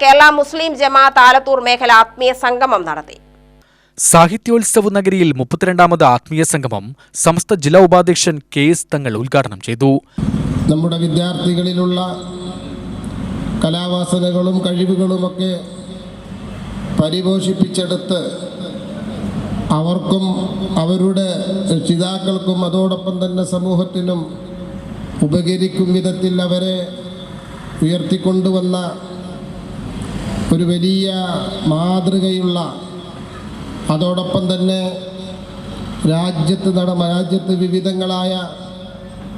കേരള മുസ്ലിം ജമാഅത്ത് ആലത്തൂർ മേഖല ആത്മീയ സംഗമം നടത്തി. സാഹിത്യോത്സവ നഗരിയിൽ മുപ്പത്തിരണ്ടാമത് ആത്മീയ സംഗമം സമസ്ത ജില്ലാ ഉപാധ്യക്ഷൻ കെ എസ് തങ്ങൾ ഉദ്ഘാടനം ചെയ്തു. നമ്മുടെ വിദ്യാർത്ഥികളിലുള്ള കലാവാസനകളും കഴിവുകളുമൊക്കെ പരിപോഷിപ്പിച്ചെടുത്ത് അവർക്കും അവരുടെ രക്ഷിതാക്കൾക്കും അതോടൊപ്പം തന്നെ സമൂഹത്തിനും ഉപകരിക്കും വിധത്തിൽ അവരെ ഉയർത്തിക്കൊണ്ടുവന്ന ഒരു വലിയ മാതൃകയുള്ള അതോടൊപ്പം തന്നെ രാജ്യത്ത് നട രാജ്യത്ത് വിവിധങ്ങളായ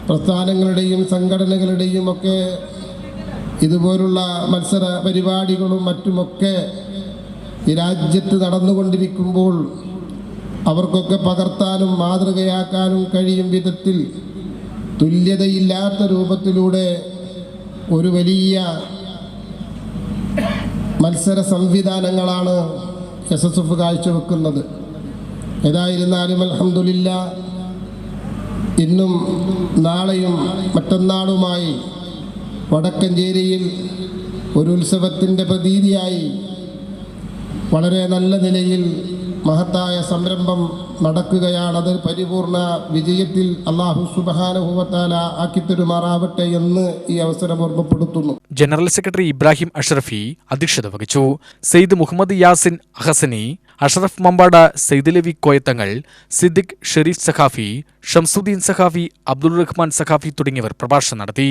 പ്രസ്ഥാനങ്ങളുടെയും സംഘടനകളുടെയും ഒക്കെ ഇതുപോലുള്ള മത്സര പരിപാടികളും മറ്റുമൊക്കെ ഈ രാജ്യത്ത് നടന്നുകൊണ്ടിരിക്കുമ്പോൾ അവർക്കൊക്കെ പകർത്താനും മാതൃകയാക്കാനും കഴിയും വിധത്തിൽ തുല്യതയില്ലാത്ത രൂപത്തിലൂടെ ഒരു വലിയ മത്സര സംവിധാനങ്ങളാണ് എസ് എസ് എഫ് കാഴ്ചവെക്കുന്നത്. ഏതായിരുന്നാലും അലഹമില്ല ഇന്നും നാളെയും മറ്റന്നാളുമായി വടക്കഞ്ചേരിയിൽ ഒരു ഉത്സവത്തിന്റെ പ്രതീതിയായി വളരെ നല്ല നിലയിൽ മഹത്തായ സംരംഭം നടക്കുകയാണത്. പരിപൂർണ വിജയത്തിൽ അള്ളാഹു സുബഹാനുഭവത്താല ആക്കിത്തരുമാറാവട്ടെ എന്ന് ഈ അവസരം ഓർമ്മപ്പെടുത്തുന്നു. ജനറൽ സെക്രട്ടറി ഇബ്രാഹിം അഷ്റഫി അധ്യക്ഷത വഹിച്ചു. സെയ്ദ് മുഹമ്മദ് യാസിൻ അഹസനി അഷറഫ് മമ്പാട സെയ്ദലവി കോയത്തങ്ങൾ സിദ്ദിഖ് ഷെരീഫ് സഖാഫി ഷംസുദ്ദീൻ സഖാഫി അബ്ദുൾ റഹ്മാൻ സഖാഫി തുടങ്ങിയവർ പ്രഭാഷണം നടത്തി.